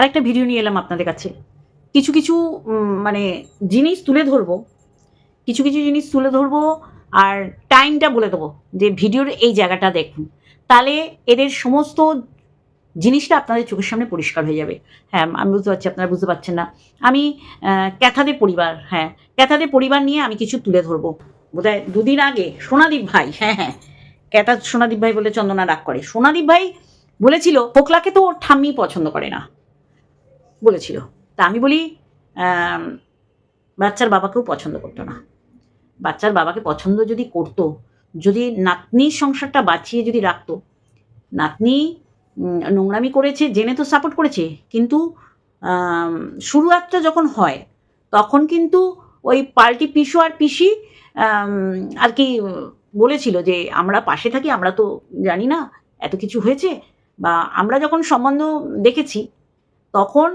আরেকটা ভিডিও নিয়ে এলাম আপনাদের কাছে। কিছু কিছু মানে জিনিস তুলে ধরবো। কিছু কিছু জিনিস তুলে ধরবো আর টাইমটা বলে দেবো যে ভিডিওর এই জায়গাটা দেখুন। তাহলে এদের সমস্ত জিনিসটা আপনাদের চোখের সামনে পরিষ্কার হয়ে যাবে। হ্যাঁ আমি বুঝতে পারছি, আপনারা বুঝতে পারছেন না। আমি ক্যাথাদের পরিবার হ্যাঁ ক্যাথাদের পরিবার নিয়ে আমি কিছু তুলে ধরবো। বোধহয় দুদিন আগে সোনাদীপ ভাই হ্যাঁ হ্যাঁ ক্যাথা সোনাদীপ ভাই বলে চন্দনা রাগ করে। সোনাদীপ ভাই বলেছিল, ফোকলাকে তো ওর ঠাম্মি পছন্দ করে না। বলেছিল। তা আমি বলি বাচ্চার বাবাকেও পছন্দ করতো না। বাচ্চার বাবাকে পছন্দ যদি করতো, যদি নাতনির সংসারটা বাঁচিয়ে যদি রাখতো, নাতনি নোংরামি করেছে, জেনে তো সাপোর্ট করেছে, কিন্তু শুরুয়াতটা যখন হয়, তখন কিন্তু ওই পাল্টি পিসু আর পিসি আর কি বলেছিল যে, আমরা পাশে থাকি, আমরা তো জানি না, এত কিছু হয়েছে। বা, আমরা যখন সম্বন্ধ দেখেছি তখন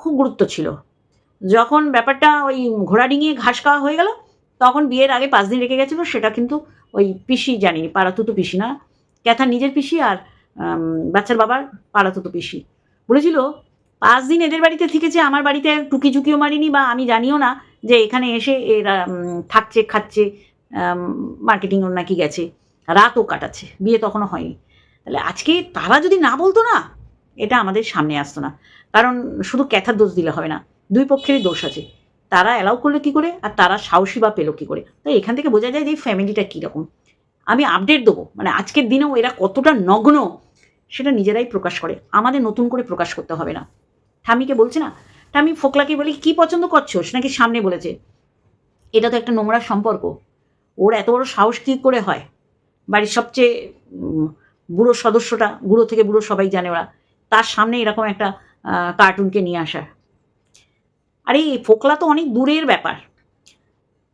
খুব গুরুত্ব ছিল। যখন ব্যাপারটা ওই ঘোড়া ডিঙিয়ে ঘাস খাওয়া হয়ে গেল, তখন বিয়ের আগে পাঁচ দিন রেখে গেছিল, সেটা কিন্তু ওই পিসি জানিনি, পাড়াতুতো পিসি না ক্যাথা নিজের পিসি আর বাচ্চার বাবার পাড়াতুতো পিসি। বলেছিল, পাঁচ দিন এদের বাড়িতে থেকেছে আমার বাড়িতে টুকি ঝুঁকিও মারিনি বা আমি জানিও না যে এখানে এসে এরা থাকছে, খাচ্ছে মার্কেটিং নাকি গেছে, রাতও কাটাচ্ছে, বিয়ে তখনও হয়নি। তাহলে আজকে তারা যদি না বলতো না এটা আমাদের সামনে আসতো না। কারণ শুধু ক্যাথার দোষ দিলে হবে না, দুই পক্ষেরই দোষ আছে। তারা অ্যালাউ করল কী করে আর তারা সাহসী বা পেল কী করে? তাই এখান থেকে বোঝা যায় যে ফ্যামিলিটা কীরকম আমি আপডেট দেবো মানে আজকের দিনেও এরা কতটা নগ্ন সেটা নিজেরাই প্রকাশ করে। আমাদের নতুন করে প্রকাশ করতে হবে না। ঠামিকে বলছে না? ঠামি ফোকলাকে বলি, কি পছন্দ করছ নাকি সামনে বলেছে, এটা তো একটা নোংরা সম্পর্ক। ওর এত বড় সাহস কী করে হয়? বাড়ির সবচেয়ে বুড়ো সদস্যটা, বুড়ো থেকে বুড়ো সবাই জানে ওরা। তার সামনে এরকম একটা কার্টুনকে নিয়ে আসা। আরে ফোকলা তো অনেক দূরের ব্যাপার।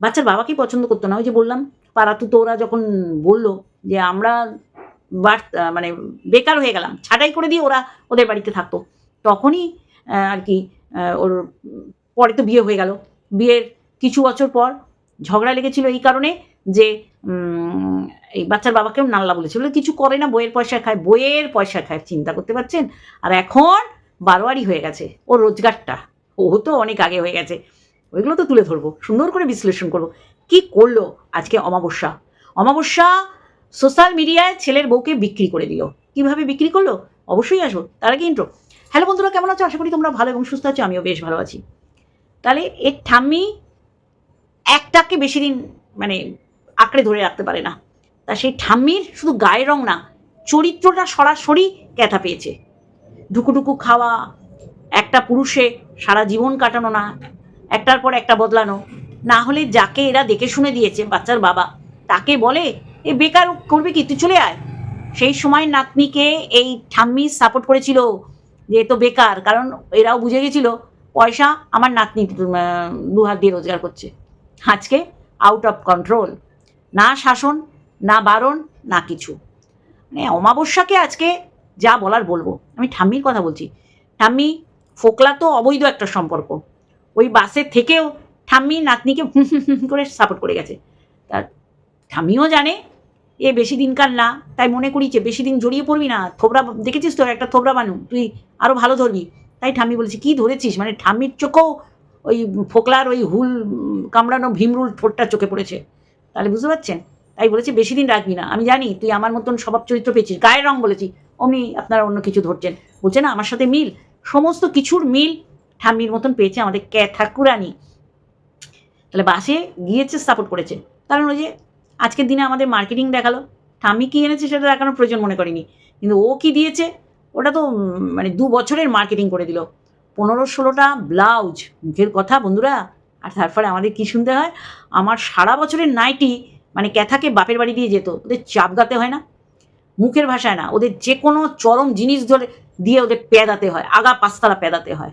বাচ্চার বাবাকেই পছন্দ করতো না? ওই যে বললাম পাড়াতু তো ওরা যখন বলল যে আমরা মানে বেকার হয়ে গেলাম, ছাটাই করে দিয়ে ওরা ওদের বাড়িতে থাকতো। তখনই আর কি ওর, পরে তো বিয়ে হয়ে গেল। বিয়ের কিছু বছর পর ঝগড়া লেগেছিল এই কারণে যে এই বাচ্চার বাবাকেও নাল্লা বলেছিল বলে, কিছু করে না বইয়ের পয়সা খায় বইয়ের পয়সা খায় চিন্তা করতে পারছেন? আর এখন বারোয়ারি হয়ে গেছে ওর রোজগারটা ও তো অনেক আগে হয়ে গেছে ওইগুলো তো তুলে ধরবো সুন্দর করে বিশ্লেষণ করব কি করল আজকে অমাবস্যা? অমাবস্যা সোশ্যাল মিডিয়ায় ছেলের বউকে বিক্রি করে দিল কীভাবে বিক্রি করল? অবশ্যই আসব তার আগে ইন্ট্রো হ্যালো বন্ধুরা কেমন আছো? আশা করি তোমরা ভালো এবং সুস্থ আছো আমিও বেশ ভালো আছি। তাহলে এর ঠাম্মি একটাকে বেশি দিন মানে আঁকড়ে ধরে রাখতে পারে না। তা সেই ঠাম্মির শুধু গায়ের রং না চরিত্রটা সরাসরি ক্যাথা পেয়েছে। ঢুকুঢুকু খাওয়া একটা পুরুষে সারা জীবন কাটানো না একটার পর একটা বদলানো না হলে যাকে এরা দেখে শুনে দিয়েছে বাচ্চার বাবা তাকে বলে এ বেকার করবে কি? তুই চলে আয়। সেই সময় নাতনিকে এই ঠাম্মি সাপোর্ট করেছিল যে তো বেকার। কারণ এরাও বুঝে গেছিল পয়সা আমার নাতনি আহ, দু হাত দিয়ে রোজগার করছে। আজকে আউট অফ কন্ট্রোল না শাসন, না বারণ, না কিছু। মানে অমাবস্যাকে আজকে যা বলার বলব। আমি ঠাম্মির কথা বলছি। ঠাম্মি, ফোকলা তো অবৈধ একটা সম্পর্ক। ওই বাসের থেকেও ঠাম্মি নাতনিকে করে সাপোর্ট করে গেছে। তার ঠাম্মিও জানে, এ বেশি দিনকার না? তাই মনে করিছে বেশি দিন জড়িয়ে পড়বি না। থোবরা, দেখেছিস তো একটা থোবরা বানু তুই আরও ভালো ধরবি। তাই ঠাম্মি বলেছে, কি ধরেছিস? মানে ঠাম্মির চোখেও ওই ফোকলার ওই হুল কামড়ানো ভীমরুল ঠোঁটটা চোখে পড়েছে। তাহলে বুঝতে পারছেন? তাই বলেছে বেশি দিন রাখবি না। আমি জানি তুই আমার মতন স্বভাব চরিত্র পেয়েছিস, গায়ের রং বলেছি, অমনি আপনারা অন্য কিছু ধরছেন। বলছে না, আমার সাথে মিল। সমস্ত কিছুর মিল ঠাম্মির মতন পেয়েছে আমাদের ক্যা ঠাকুরানি। তাহলে বাসে গিয়েছে সাপোর্ট করেছে। কারণ ওই যে আজকের দিনে আমাদের মার্কেটিং দেখাল। ঠাম্মি কী এনেছে সেটা দেখানোর প্রয়োজন মনে করিনি। কিন্তু ও কি দিয়েছে, ওটা তো মানে দু বছরের মার্কেটিং করে দিল। পনেরো ষোলোটা ব্লাউজ মুখের কথা বন্ধুরা। আর তারপরে আমাদের কি শুনতে হয়? আমার সারা বছরের নাইটি মানে ক্যাথাকে বাপের বাড়ি দিয়ে যেত, ওদের চাপ গাতে হয় না, মুখের ভাষায় না, ওদের যে কোনো চরম জিনিস ধরে দিয়ে ওদের পেদাতে হয়, আগা পাঁচতলা পেদাতে হয়।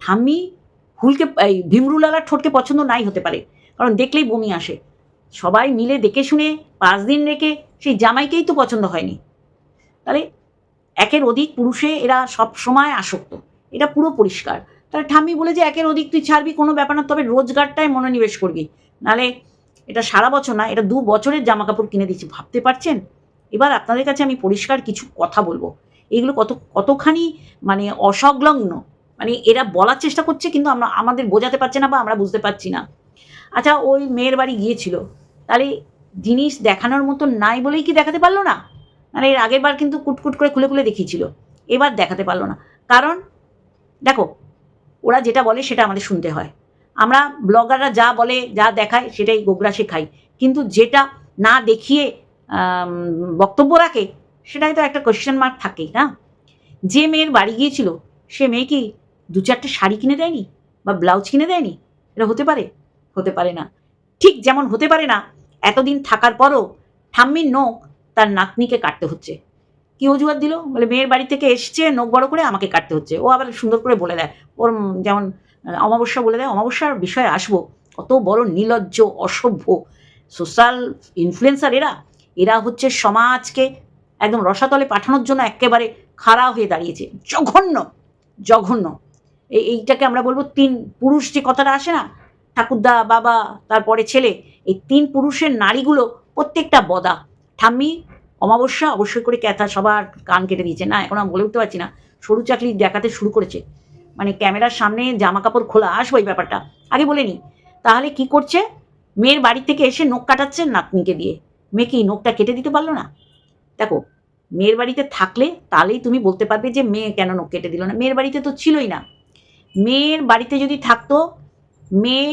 ঠাম্মি হুলকে, এই ভীমরুলালার ঠোঁটকে পছন্দ নাই হতে পারে, কারণ দেখলেই বমি আসে। সবাই মিলে দেখে শুনে পাঁচ দিন রেখে সেই জামাইকেই তো পছন্দ হয়নি। তাহলে একের অধিক পুরুষে এরা সব সময় আসক্ত, এটা পুরো পরিষ্কার। তাহলে ঠাম্মি বলে যে একের অধিক তুই ছাড়বি, কোনো ব্যাপার না, তবে রোজগারটায় মনোনিবেশ করবি। নালে এটা সারা বছর না, এটা দু বছরের জামা কাপড় কিনে দিচ্ছি ভাবতে পারছেন? এবার আপনাদের কাছে আমি পরিষ্কার কিছু কথা বলব। এগুলো কত, কতখানি মানে অসংলগ্ন মানে এরা বলার চেষ্টা করছে কিন্তু আমরা, আমাদের বোঝাতে পারছে না বা আমরা বুঝতে পারছি না। আচ্ছা ওই মেয়ের বাড়ি গিয়েছিল। তাহলে জিনিস দেখানোর মতো নাই বলেই কি দেখাতে পারল না? মানে এর আগের বার কিন্তু কুটকুট করে খুলে খুলে দেখিয়েছিল। এবার দেখাতে পারল না। কারণ, দেখো ওরা যেটা বলে সেটা আমাদের শুনতে হয়। আমরা ব্লগাররা যা বলে, যা দেখায় সেটাই গোগ্রাসে খাই কিন্তু যেটা না দেখিয়ে বক্তব্য রাখে সেটাই তো একটা কোয়েশ্চেন মার্ক থাকেই, না? যে মেয়ের বাড়ি গিয়েছিল, সে মেয়ে কি দু চারটে শাড়ি কিনে দেয়নি? বা ব্লাউজ কিনে দেয়নি? এটা হতে পারে? হতে পারে না। ঠিক যেমন হতে পারে না, এতদিন থাকার পরও ঠাম্মির নখ তার নাতনিকে কাটতে হচ্ছে। কি অজুহাত দিল? বলে, মেয়ের বাড়ি থেকে এসছে, নখ বড় করে আমাকে কাটতে হচ্ছে। ও আবার সুন্দর করে বলে দেয়। ওর যেমন অমাবস্যা বলে দেয়, অমাবস্যার বিষয়ে আসব। কত বড় নির্লজ্জ অসভ্য। সোশ্যাল ইনফ্লুয়েন্সার এরা এরা হচ্ছে সমাজকে একদম রসাতলে পাঠানোর জন্য একেবারে খাড়া হয়ে দাঁড়িয়েছে। জঘন্য জঘন্য। এই, এইটাকে আমরা বলব তিন পুরুষ যে কথাটা আসে না, ঠাকুরদা, বাবা, তারপরে ছেলে, এই তিন পুরুষের নারীগুলো প্রত্যেকটা বদা। ঠাম্মি অমাবস্যা অবশ্যই করে ক্যাথা সবার কান কেটে দিয়েছে। না, এখন আমি বলে উঠতে পারছি না। সরু চাকরি দেখাতে শুরু করেছে। মানে ক্যামেরার সামনে জামা কাপড় খোলা, আসব এই ব্যাপারটা। আগে বলে নি। তাহলে কি করছে? মেয়ের বাড়ি থেকে এসে নখ কাটাচ্ছে নাতনিকে দিয়ে। মেয়ে কি নখটা কেটে দিতে পারল না? দেখো, মেয়ের বাড়িতে থাকলে তাহলেই তুমি বলতে পারবে যে মেয়ে কেন নখ কেটে দিল না। মেয়ের বাড়িতে তো ছিলই না। মেয়ের বাড়িতে যদি থাকতো, মেয়ে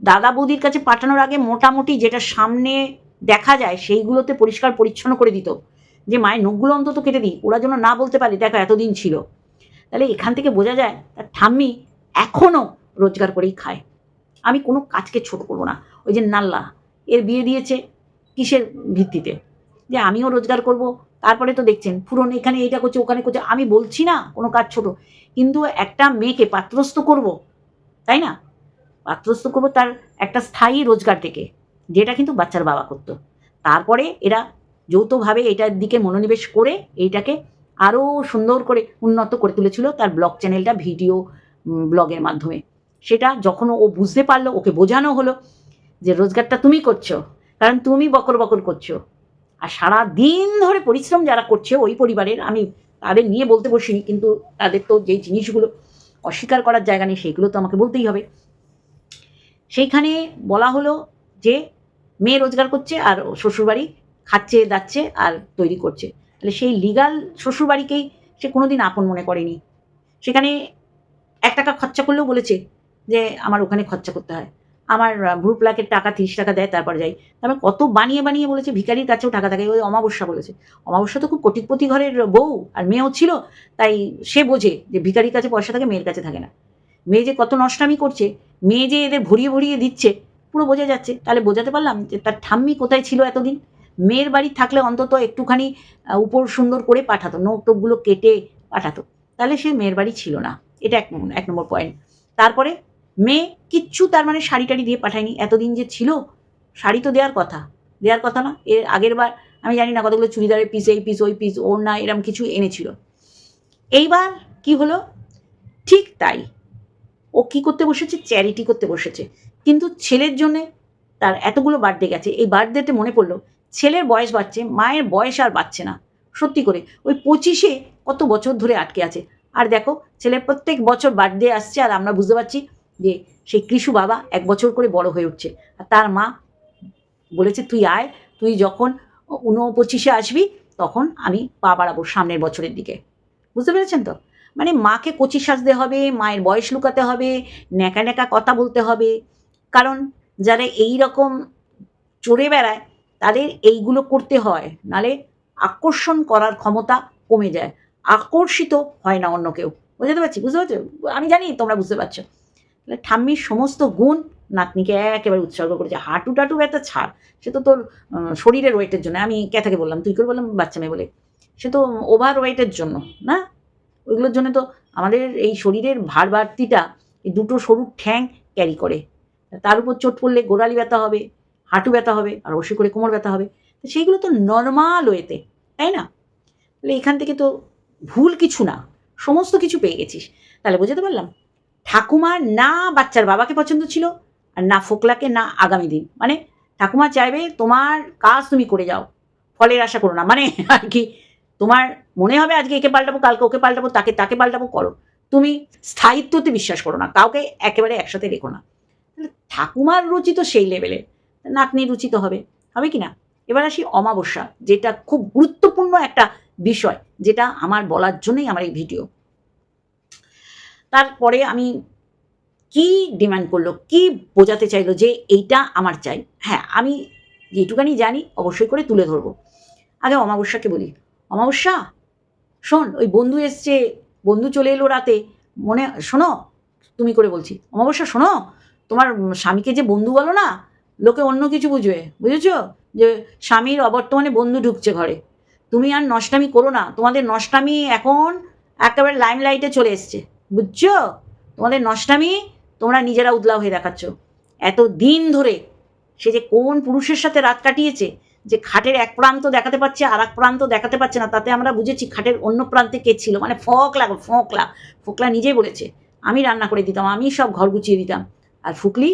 দাদা বৌদির কাছে পাঠানোর আগে মোটামুটি যেটা সামনে দেখা যায় সেইগুলোতে পরিষ্কার পরিচ্ছন্ন করে দিত। যে মায়ের নখগুলো অন্তত কেটে দিই, ওরা যেন না বলতে পারে, দেখো, এতদিন ছিল। তাহলে এখান থেকে বোঝা যায়, তার ঠাম্মি এখনও রোজগার করেই খায়। আমি কোনো কাজকে ছোট করব না। ওই যে নাল্লা, এর বিয়ে দিয়েছে কিসের ভিত্তিতে? যে আমিও রোজগার করব। তারপরে তো দেখছেন, পুরন এখানে এইটা করছে, ওখানে করছে। আমি বলছি না কোনো কাজ ছোট, কিন্তু একটা মেয়েকে পাত্রস্থ করব, তাই না? পাত্রস্থ করব তার একটা স্থায়ী রোজগার থেকে। যেটা কিন্তু বাচ্চার বাবা করতো। তারপরে এরা যৌথভাবে এটার দিকে মনোনিবেশ করে এইটাকে আরও সুন্দর করে উন্নত করে তুলেছিল তার ব্লগ চ্যানেলটা ভিডিও ব্লগের মাধ্যমে। সেটা যখন ও বুঝতে পারল, ওকে বোঝানো হলো যে রোজগারটা তুমি করছ, কারণ তুমি বকর বকর করছ। আর সারা দিন ধরে পরিশ্রম যারা করছে ওই পরিবারের, আমি তাদের নিয়ে বলতে বসিনি, কিন্তু তাদের তো যেই জিনিসগুলো অস্বীকার করার জায়গা নেই, সেইগুলো তো আমাকে বলতেই হবে। সেইখানে বলা হলো যে মেয়ে রোজগার করছে আর শ্বশুরবাড়ি খাচ্ছে, দাচ্ছে আর তৈরি করছে। তাহলে সেই লিগাল শ্বশুরবাড়িকেই সে কোনোদিন আপন মনে করেনি। সেখানে এক টাকা খরচা করলেও বলেছে যে, আমার ওখানে খরচা করতে হয়। আমার ভ্রু প্লাকের টাকা, তিরিশ টাকা দেয়, তারপর যাই। তারপর কত বানিয়ে বানিয়ে বলেছে, ভিখারির কাছেও টাকা থাকে। ওই অমাবস্যা বলেছে। অমাবস্যা তো খুব কোটিপতি ঘরের বউ আর মেয়েও ছিল, তাই সে বোঝে যে ভিখারির কাছে পয়সা থাকে, মেয়ের কাছে থাকে না। মেয়ে যে কত নষ্টামি করছে, মেয়ে যে এদের ভরিয়ে ভরিয়ে দিচ্ছে পুরো বোঝা যাচ্ছে। তাহলে বোঝাতে পারলাম যে তার ঠাম্মি কোথায় ছিল এতদিন? মেয়ের বাড়ি থাকলে অন্তত একটুখানি উপর সুন্দর করে পাঠাতো নোক টোকগুলো কেটে পাঠাতো। তাহলে সে মেয়ের বাড়ি ছিল না। এটা এক এক নম্বর পয়েন্ট তারপরে মেয়ে কিচ্ছু তার মানে শাড়ি টাড়ি দিয়ে পাঠায়নি। এতদিন যে ছিল, শাড়ি তো দেওয়ার কথা। দেওয়ার কথা না, এর আগের বার আমি জানি না কতগুলো চুড়িদারের পিস এই পিস ওই পিস ওর না, এরম কিছু এনেছিল। এইবার কি হলো? ঠিক তাই। ও কি করতে বসেছে? চ্যারিটি করতে বসেছে। কিন্তু ছেলের জন্যে তার এতগুলো বার্থডে গেছে। এই বার্থডেতে মনে পড়ল, ছেলের বয়স বাড়ছে, মায়ের বয়স আর বাড়ছে না। সত্যি করে, ওই পঁচিশে কত বছর ধরে আটকে আছে। আর দেখো ছেলের প্রত্যেক বছর বার্থডে আসছে আর আমরা বুঝতে পারছি যে সেই কৃষু বাবা এক বছর করে বড় হয়ে উঠছে। আর তার মা বলেছে, তুই আয়, তুই যখন ঊনপঁচিশে আসবি, তখন আমি পা বাড়াবো সামনের বছরের দিকে। বুঝতে পেরেছেন তো? মানে মাকে কচি সাজতে হবে, মায়ের বয়স লুকাতে হবে, ন্যাকা ন্যাকা কথা বলতে হবে। কারণ যারা এই রকম চড়ে বেড়ায়, তাদের এইগুলো করতে হয়। নালে আকর্ষণ করার ক্ষমতা কমে যায়। আকর্ষিত হয় না অন্য কেউ। বুঝতে পারছি? বুঝতে পারছ? আমি জানি, তোমরা বুঝতে পারছ। তাহলে ঠাম্মির সমস্ত গুণ নাতনিকে একেবারে উৎসর্গ করেছে। হাঁটু টাটু ব্যথা ছাড়। সে তো তোর শরীরের ওয়েটের জন্য। আমি ক্যাথাকে বললাম? তুই করে বললাম? বাচ্চা মেয়ে বলে। সে তো ওভার ওয়েটের জন্য, না? ওইগুলোর জন্য তো আমাদের এই শরীরের ভার বাড়তিটা এই দুটো সরু ঠ্যাং ক্যারি করে। তার উপর চোট পড়লে গোড়ালি ব্যথা হবে, হাঁটু ব্যথা হবে, আর অবশ্যই করে কোমর ব্যথা হবে। তো সেইগুলো তো নর্মাল ওয়েতে তাই না? তাহলে এখান থেকে তো ভুল কিছু না, সমস্ত কিছু পেয়ে গেছিস। তাহলে বোঝাতে পারলাম, ঠাকুমার না বাচ্চার বাবাকে পছন্দ ছিল, আর না ফোকলাকে না আগামী দিন। মানে ঠাকুমা চাইবে তোমার কাজ তুমি করে যাও, ফলের আশা করো না। মানে আর কি, তোমার মনে হবে আজকে একে পাল্টাবো, কালকে ওকে পাল্টাবো, তাকে তাকে পাল্টাবো, করো। তুমি স্থায়িত্বতে বিশ্বাস করো না, কাউকে একেবারে একসাথে রেখো না। ঠাকুমার রুচি তো সেই লেভেলে নাতনির রুচি তো হবে হবে কি না? এবার আসি অমাবস্যা, যেটা খুব গুরুত্বপূর্ণ একটা বিষয়, যেটা আমার বলার জন্যই আমার এই ভিডিও তারপরে আমি কি ডিমান্ড করল, কি বোঝাতে চাইলো যে এইটা আমার চাই? হ্যাঁ আমি যেটুকানি জানি অবশ্যই করে তুলে ধরবো। আগে অমাবস্যাকে বলি। অমাবস্যা? শোন, ওই বন্ধু এসছে, বন্ধু চলে এলো রাতে, মনে, শোনো, তুমি করে বলছি, অমাবস্যা শোনো তোমার স্বামীকে যে বন্ধু বলো না, লোকে অন্য কিছু বুঝবে, বুঝেছ? যে স্বামীর অবর্তমানে বন্ধু ঢুকছে ঘরে। তুমি আর নষ্টামি করো না, তোমাদের নষ্টামি এখন একেবারে লাইমলাইটে চলে এসছে, বুঝছ? তোমাদের নষ্টামি তোমরা নিজেরা উদলা হয়ে দেখাচ্ছ। এত দিন ধরে সে যে কোন পুরুষের সাথে রাত কাটিয়েছে, যে খাটের এক প্রান্ত দেখাতে পাচ্ছে আর এক প্রান্ত দেখাতে পাচ্ছে না, তাতে আমরা বুঝেছি খাটের অন্য প্রান্তে কে ছিল। মানে ফকলা ফোকলা। ফোকলা নিজেই বলেছে, আমি রান্না করে দিতাম, আমি সব ঘর গুছিয়ে দিতাম। আর ফুকলি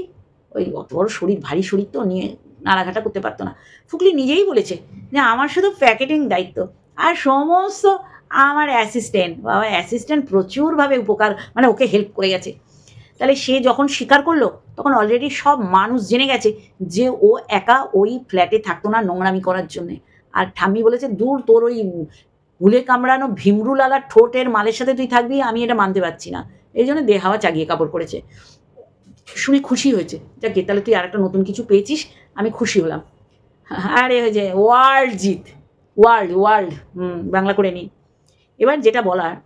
ওই অত বড় শরীর, ভারী শরীর তো নিয়ে নাড়াঘাটা করতে পারতো না। ফুকলি নিজেই বলেছে যে, আমার শুধু প্যাকেটিং দায়িত্ব। আর সমস্ত আমার অ্যাসিস্ট্যান্ট বাবা অ্যাসিস্ট্যান্ট প্রচুরভাবে উপকার মানে ওকে হেল্প করে গেছে। তাহলে সে যখন স্বীকার করল, তখন অলরেডি সব মানুষ জেনে গেছে যে, ও একা ওই ফ্ল্যাটে থাকতো না নোংরামি করার জন্যে। আর ঠাম্মি বলেছে, দূর তোর ওই হুলে কামড়ানো ভীমরুলালার ঠোঁটের মালের সাথে তুই থাকবি, আমি এটা মানতে পারছি না। এই জন্য দে হাওয়া চাগিয়ে কাপড় করেছে শুনে খুশি হয়েছে। যাকে তাহলে তুই আরেকটা নতুন কিছু পেয়েছিস, আমি খুশি হলাম। আরে হয়েছে ওয়ার্ল্ড জিত। World world. বাংলা করে নিই। এবার যেটা বলার,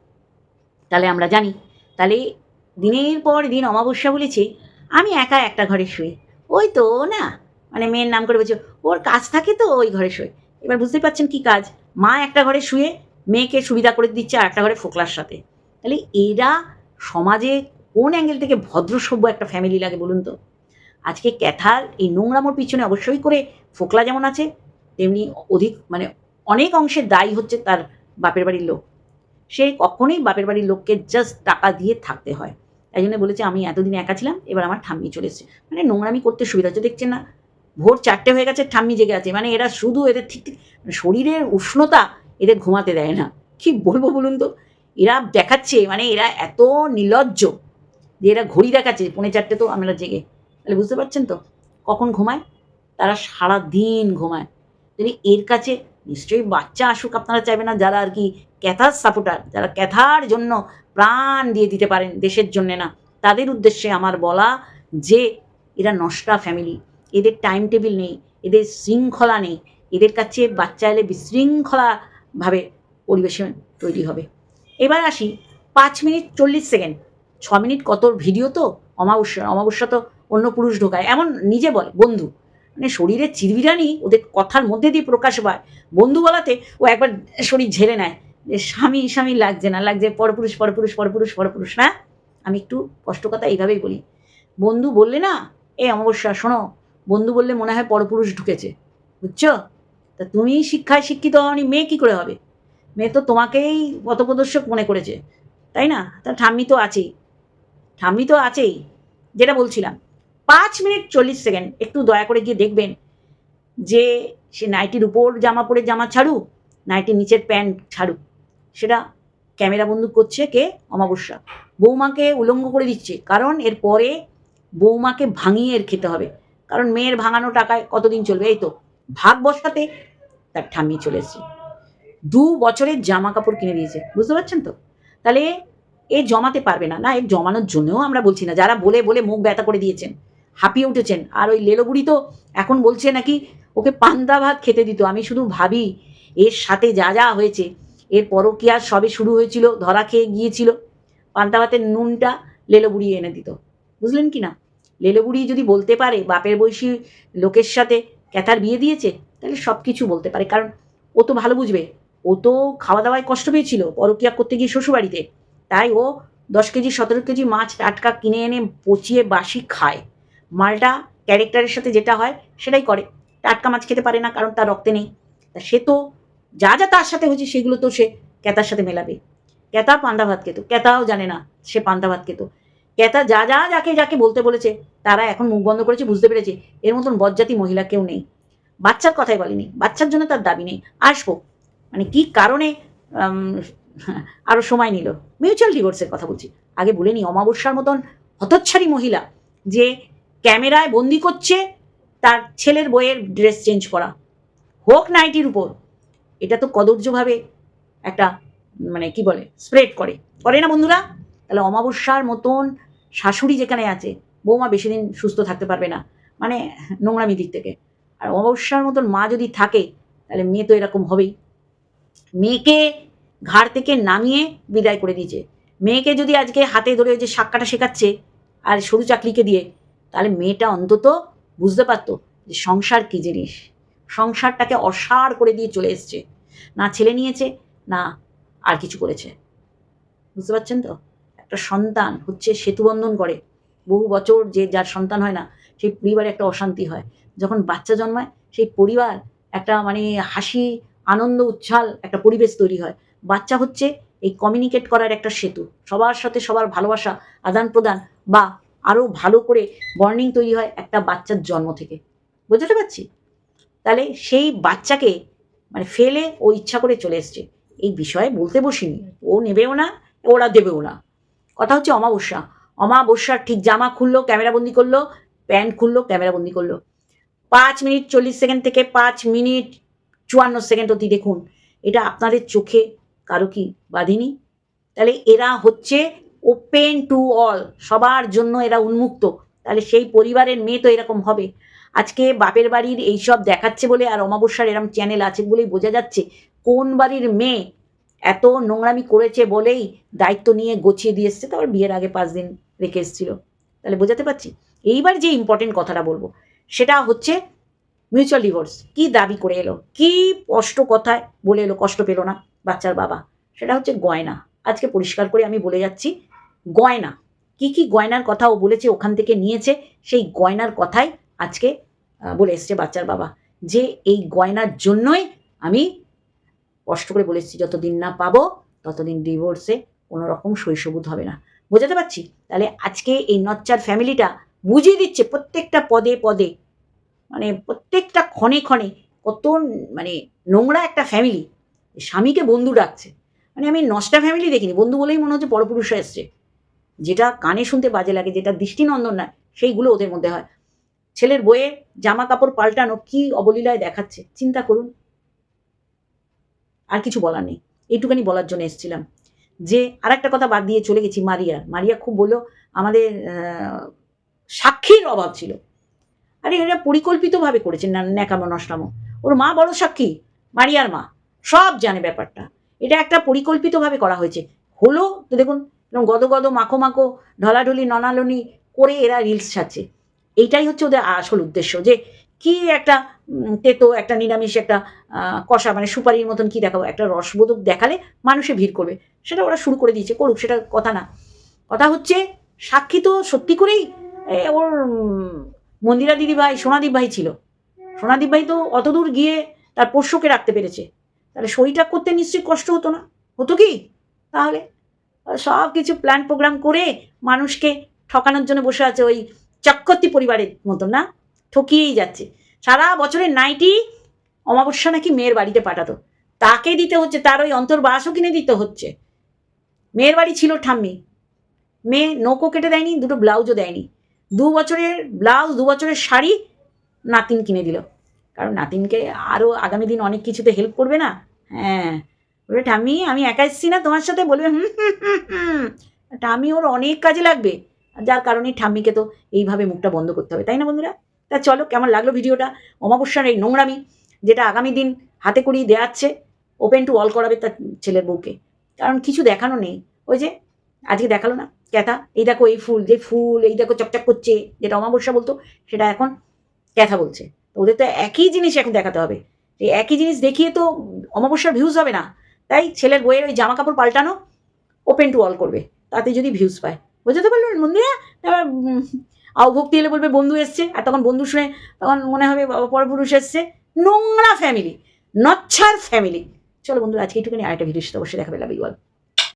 তাহলে আমরা জানি। তাহলে দিনের পর দিন অমাবস্যা বলেছে, আমি একা একটা ঘরে শুয়ে। ওই তো, না? মানে মেয়ের নাম করে বলছে, ওর কাজ থাকে তো ওই ঘরে শুয়ে। এবার বুঝতেই পারছেন কি কাজ? মা একটা ঘরে শুয়ে মেয়েকে সুবিধা করে দিচ্ছে আর একটা ঘরে ফোকলার সাথে। তাহলে এরা সমাজে কোন অ্যাঙ্গেল থেকে ভদ্র সভ্য একটা ফ্যামিলি লাগে বলুন তো? আজকে ক্যাথার এই নোংরামোর পিছনে অবশ্যই করে ফোকলা যেমন আছে, তেমনি অধিক মানে অনেক অংশে দায়ী হচ্ছে তার বাপের বাড়ির লোক। সে কখনোই বাপের বাড়ির লোককে জাস্ট টাকা দিয়ে থাকতে হয়। তাই জন্য বলেছে, আমি এতদিন একা ছিলাম, এবার আমার ঠাম্মি চলে এসেছে। মানে নোংরামি করতে সুবিধা হচ্ছে, দেখছেন না? ভোর চারটে হয়ে গেছে, ঠাম্মি জেগে আছে। মানে এরা শুধু এদের ঠিক ঠিক মানে শরীরের উষ্ণতা এদের ঘুমাতে দেয় না। কি বলব বলুন তো? এরা দেখাচ্ছে মানে এরা এত নির্লজ্জ। যে এরা ঘড়ি দেখাচ্ছে পৌনে চারটে তো আমরা জেগে। তাহলে বুঝতে পারছেন তো? কখন ঘুমায়? তারা সারা দিন ঘুমায়। তাহলে এর কাছে নিশ্চয়ই বাচ্চা আসুক, আপনারা চাইবেন না যারা আর কি ক্যাথার সাপোর্টার, যারা ক্যাথার জন্য প্রাণ দিয়ে দিতে পারেন দেশের জন্যে না। তাদের উদ্দেশ্যে আমার বলা যে, এরা নষ্টা ফ্যামিলি। এদের টাইম টেবিল নেই, এদের শৃঙ্খলা নেই। এদের কাছে বাচ্চা এলে বিশৃঙ্খলাভাবে পরিবেশে তৈরি হবে। এবার আসি, পাঁচ মিনিট চল্লিশ সেকেন্ড। ছ মিনিট কত ভিডিও তো? অমাবস্যা অমাবস্যা তো অন্য পুরুষ ঢোকায়। এমন নিজে বলে, বন্ধু। মানে শরীরের চিরবিরানি ওদের কথার মধ্যে দিয়ে প্রকাশ পায়। বন্ধু বলাতে ও একবার শরীর ঝেড়ে নেয়। যে স্বামী স্বামী লাগছে না, লাগছে পরপুরুষ পরপুরুষ পরপুরুষ পরপুরুষ না আমি একটু কষ্ট কথা এইভাবেই বলি। বন্ধু বললে না, এ অমাবস্যা, শোনো। বন্ধু বললে মনে হয় পরপুরুষ ঢুকেছে। বুঝছ? তা তুমি শিক্ষায় শিক্ষিত হওনি, মেয়ে কী করে হবে? মেয়ে তো তোমাকেই পথপ্রদর্শক মনে করেছে। তাই না? তা ঠাম্মি তো আছেই। ঠাম্মি তো আছেই, যেটা বলছিলাম। পাঁচ মিনিট চল্লিশ সেকেন্ড, একটু দয়া করে গিয়ে দেখবেন যে সে নাইটির উপর জামা পরে জামা ছাড়ুক নাইটির নিচের প্যান্ট ছাড়ুক সেটা ক্যামেরা বন্ধু করছে কে? অমাবস্যা। বৌমাকে উলঙ্গ করে দিচ্ছে, কারণ এর পরে বৌমাকে ভাঙিয়ে এর খেতে হবে। কারণ মেয়ের ভাঙানো টাকায় কতদিন চলবে? এই তো, ভাগ বসাতে তার ঠাম্মি চলে এসছে। দু বছরের জামা কাপড় কিনে দিয়েছে, বুঝতে পারছেন তো? তাহলে এ জমাতে পারবে না। না, এ জমানোর জন্যও আমরা বলছি না। যারা বলে বলে মুখ ব্যথা করে দিয়েছেন, হাঁপিয়ে উঠেছেন, আর ওই লেলোগুড়ি তো এখন বলছে নাকি ওকে পান্তা ভাত খেতে দিত। আমি শুধু ভাবি, এর সাথে যা যা হয়েছে, এর পরকীয়া সবে শুরু হয়েছিল, ধরা খেয়ে গিয়েছিল? পান্তা ভাতের নুনটা লেলোবুড়ি এনে দিত। বুঝলেন কি না? লেলোবুড়ি যদি বলতে পারে, বাপের বয়সী লোকের সাথে ক্যাথার বিয়ে দিয়েছে, তাহলে সব কিছু বলতে পারে। কারণ ও তো ভালো বুঝবে, ও তো খাওয়া দাওয়ায় কষ্ট পেয়েছিল, পরকিয়া করতে গিয়ে শ্বশুরবাড়িতে। তাই ও দশ কেজি, সতেরো কেজি মাছ টাটকা কিনে এনে পচিয়ে বাসি খায়। মালটা ক্যারেক্টারের সাথে যেটা হয় সেটাই করে। টাটকা মাছ খেতে পারে না কারণ তার রক্তে নেই। তা সে তো যা যা তার সাথে হয়েছে সেগুলো তো সে ক্যাতার সাথে মেলাবে। ক্যাতা পান্তা ভাত খেত। ক্যাতাও জানে না সে পান্তা ভাত খেত। ক্যাতা যা যা যাকে যাকে বলতে বলেছে, তারা এখন মুখ বন্ধ করেছে, বুঝতে পেরেছে। এর মতন বজ্জাতি মহিলা কেউ নেই। বাচ্চার কথাই বলেনি। বাচ্চার জন্য তার দাবি নেই। আসব। মানে কি কারণে আরও সময় নিল। মিউচুয়াল ডিভোর্সের কথা বলছি। আগে বলে নি অমাবস্যার মতন হতচ্ছাড়ি মহিলা যে ক্যামেরায় বন্দি করছে, তার ছেলের বইয়ের ড্রেস চেঞ্জ করা। হোক নাইটির উপর, এটা তো কদর্যভাবে একটা মানে কি বলে স্প্রেড করে। করে না বন্ধুরা? তাহলে অমাবস্যার মতন শাশুড়ি যেখানে আছে, বৌমা বেশি দিন সুস্থ থাকতে পারবে না। মানে নোংরামি দিক থেকে। আর অমাবস্যার মতন মা যদি থাকে, তাহলে মেয়ে তো এরকম হবেই। মেয়েকে ঘাড় থেকে নামিয়ে বিদায় করে দিয়েছে। মেয়েকে যদি আজকে হাতে ধরে যে সাক্কাটা শেখাচ্ছে আর সরু চাকরিকে দিয়ে, তাহলে মেয়েটা অন্তত বুঝতে পারতো যে সংসার কী জিনিস। সংসারটাকে অসার করে দিয়ে চলে এসছে। না ছেলে নিয়েছে, না আর কিছু করেছে। বুঝতে পারছেন তো? একটা সন্তান হচ্ছে সেতুবন্ধন করে। বহু বছর যে যার সন্তান হয় না, সেই পরিবারে একটা অশান্তি হয়। যখন বাচ্চা জন্মায়, সেই পরিবার একটা মানে হাসি, আনন্দ উচ্ছ্বাল একটা পরিবেশ তৈরি হয়। বাচ্চা হচ্ছে এই কমিউনিকেট করার একটা সেতু। সবার সাথে সবার ভালোবাসা আদান প্রদান বা আরও ভালো করে বর্নিং তৈরি হয় একটা বাচ্চার জন্ম থেকে। বুঝতে পারছি? তাহলে সেই বাচ্চাকে মানে ফেলে ও ইচ্ছা করে চলে এসছে। এই বিষয়ে বলতে বসিনি। ও নেবেও না, ওরা দেবেও না। কথা হচ্ছে অমাবস্যা। অমাবস্যার ঠিক জামা খুললো ক্যামেরাবন্দি করল, প্যান্ট খুললো ক্যামেরাবন্দি করল। পাঁচ মিনিট চল্লিশ সেকেন্ড থেকে পাঁচ মিনিট চুয়ান্ন সেকেন্ড অবধি দেখুন। এটা আপনাদের চোখে কারও কি বাঁধেনি তাহলে এরা হচ্ছে ওপেন টু অল সবার জন্য এরা উন্মুক্ত। তাহলে সেই পরিবারের মেয়ে তো এরকম হবে। আজকে বাপের বাড়ির এইসব দেখাচ্ছে বলে আর অমাবস্যার এরম চ্যানেল আছে বলেই বোঝা যাচ্ছে কোন বাড়ির মেয়ে এত নোংরামি করেছে বলেই দায়িত্ব নিয়ে গছিয়ে দিয়ে এসছে, তারপর বিয়ের আগে পাঁচ দিন রেখে এসেছিল। তাহলে বোঝাতে পারছি? এইবার যে ইম্পর্টেন্ট কথাটা বলব, সেটা হচ্ছে মিউচুয়াল ডিভোর্স কি দাবি করে এলো? কি কষ্ট কথায় বলে এলো? কষ্ট পেল না। বাচ্চার বাবা। সেটা হচ্ছে গয়না। আজকে পরিষ্কার করে আমি বলে যাচ্ছি, গয়না। কি কি গয়নার কথা ও বলেছে, ওখান থেকে নিয়েছে, সেই গয়নার কথাই আজকে বলে এসছে বাচ্চার বাবা। যে এই গয়নার জন্যই আমি কষ্ট করে বলেছি যতদিন না পাবো, ততদিন ডিভোর্সে কোনো রকম শৈশবোধ হবে না। বোঝাতে পারছি? তাহলে আজকে এই নচ্চার ফ্যামিলিটা বুঝিয়ে দিচ্ছে প্রত্যেকটা পদে পদে। মানে প্রত্যেকটা ক্ষণে ক্ষণে কত মানে নোংরা একটা ফ্যামিলি স্বামীকে বন্ধু ডাকছে। মানে আমি নষ্টা ফ্যামিলি দেখিনি, বন্ধু বলেই মনে হচ্ছে পরপুরুষ এসছে। যেটা কানে শুনতে বাজে লাগে, যেটা দৃষ্টিনন্দন নয় সেইগুলো ওদের মধ্যে হয়। ছেলের বইয়ের জামা কাপড় পাল্টানো কি অবলীলায় দেখাচ্ছে, চিন্তা করুন। আর কিছু বলার নেই এইটুখানি বলার জন্য এসেছিলাম। যে আর একটা কথা বাদ দিয়ে চলে গেছি মারিয়া। মারিয়া খুব বলল, আমাদের সাক্ষীর অভাব ছিল। আরে এরা পরিকল্পিতভাবে করেছেন না ন্যাকামো, নষ্টামো। ওর মা বড় সাক্ষী, মারিয়ার মা। সব জানে ব্যাপারটা। এটা একটা পরিকল্পিতভাবে করা হয়েছে। হলো, তো দেখুন, এরকম গদ গদ, মাখো মাখো, ঢলাঢলি ননালনি করে এরা রিলস ছাড়ছে। এইটাই হচ্ছে ওদের আসল উদ্দেশ্য যে কি একটা তেতো, একটা নিরামিষ, একটা কষা মানে সুপারির মতন কি দেখাবো? একটা রসবোধক দেখালে মানুষে ভিড় করবে। সেটা ওরা শুরু করে দিয়েছে, করুক, সেটা কথা না। কথা হচ্ছে, সাক্ষী তো সত্যি করেই ওর মন্দিরা দিদি ভাই সোনাদীপ ভাই ছিল। সোনাদীপ ভাই তো অতদূর গিয়ে তার পোষ্যকে রাখতে পেরেছে। তাহলে সইটা করতে নিশ্চয়ই কষ্ট হতো না। হতো কি? তাহলে সব কিছু প্ল্যান প্রোগ্রাম করে মানুষকে ঠকানোর জন্য বসে আছে ওই চক্রবর্তী পরিবারের মতো না? ঠকিয়েই যাচ্ছে। সারা বছরের নাইটি অমাবস্যা নাকি মেয়ের বাড়িতে পাঠাতো। তাকে দিতে হচ্ছে, তার ওই অন্তর্বাসও কিনে দিতে হচ্ছে। মেয়ের বাড়ি ছিল ঠাম্মি। মেয়ে নৌকো কেটে দেয়নি, দুটো ব্লাউজও দেয়নি। দু বছরের ব্লাউজ, দু বছরের শাড়ি নাতিন কিনে দিল। কারণ নাতিনকে আরও আগামী দিন অনেক কিছুতে হেল্প করবে না? হ্যাঁ। বলে, ঠাম্মি, আমি একা এসেছি না, তোমার সাথে? বলবে, হুম হুম ঠাম্মি ওর অনেক কাজে লাগবে। যার কারণে ঠাম্মিকে তো এইভাবে মুখটা বন্ধ করতে হবে, তাই না বন্ধুরা? তা চলো, কেমন লাগল ভিডিওটা? অমাবস্যার এই নোংরামি, যেটা আগামী দিন হাতে করিয়ে দেওয়াচ্ছে ওপেন টু অল করাবে তার ছেলের বউকে। কারণ কিছু দেখানো নেই। ওই যে, আজকে দেখাল না? ক্যাথা, এই দেখো এই ফুল, যে ফুল, এই দেখো চকচক করছে, যেটা অমাবস্যা বলতো, সেটা এখন ক্যাথা বলছে। ওদের তো একই জিনিস এখন দেখাতে হবে। এই একই জিনিস দেখিয়ে তো অমাবস্যার ভিউজ হবে না। তাই ছেলের বইয়ের ওই জামা কাপড় পাল্টানো ওপেন টু অল করবে। তাতে যদি ভিউজ পায়। বুঝতে পারলেন বন্ধুরা তারপর আউভক্তি এলে বলবে বন্ধু এসছে। আর তখন বন্ধু শুনে তখন মনে হবে পরপুরুষ এসছে। নোংরা ফ্যামিলি নচ্ছার ফ্যামিলি চলো বন্ধুরা, আজকে একটুখানি আরেকটা ভিডিও সাথে অবশ্যই দেখাবে লাভ ইউ